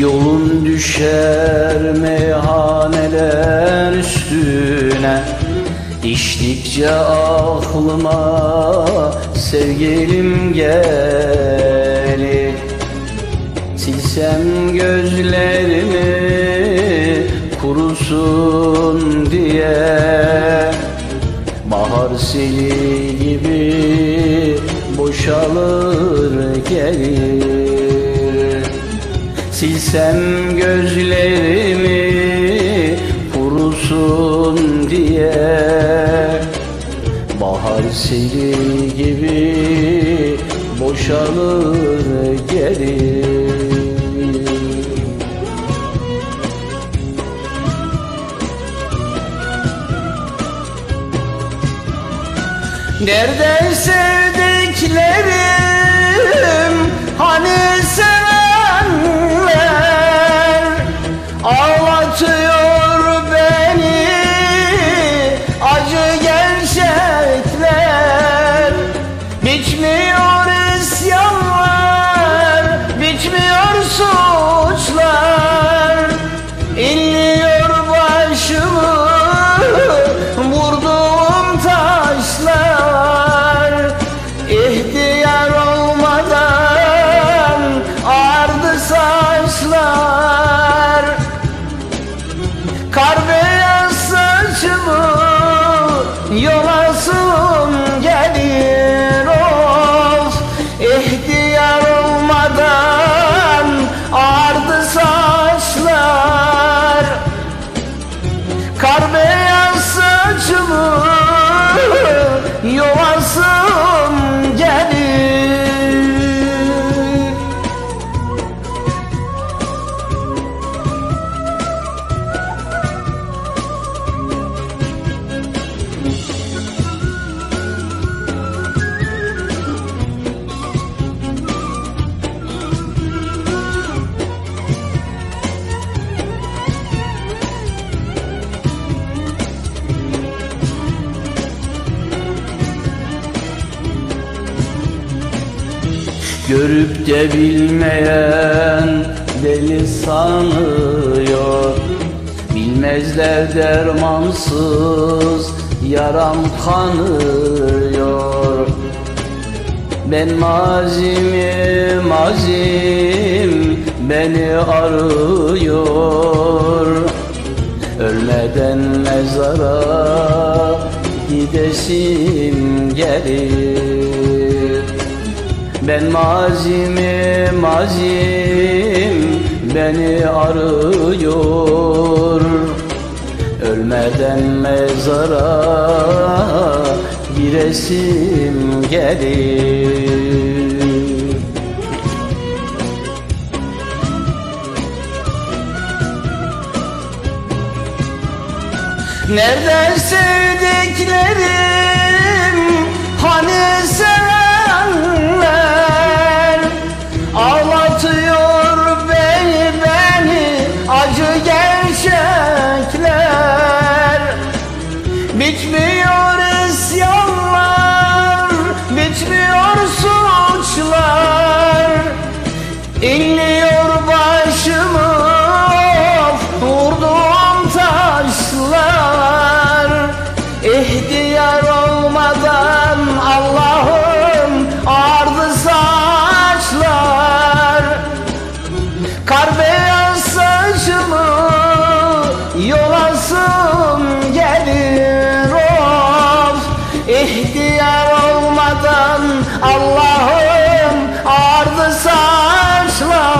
Yolun düşer meyhaneler üstüne. İçtikçe aklıma sevgilim gelir. Silsem gözlerimi kurusun diye. Bahar seli gibi boşalır gelir Silsem gözlerimi kurusun diye. Bahar seli gibi boşalır gelir Nerede sevdiklerim Hani Bitmiyor Görüp de bilmeyen deli sanıyor. Bilmezler dermansız yaram kanıyor. Ben mazimi mazim beni arıyor. Ölmeden mezara gidesim gelir ben mazimi mazim beni arıyor. Ölmeden mezara giresim gelir. Nerede sevdiklerim Hani Kar beyaz saçımı yolasım gelir of İhtiyar olmadan Allah'ım ardı saçlar.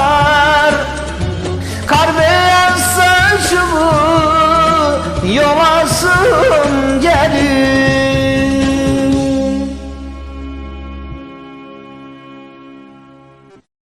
Kar beyaz saçımı yolasım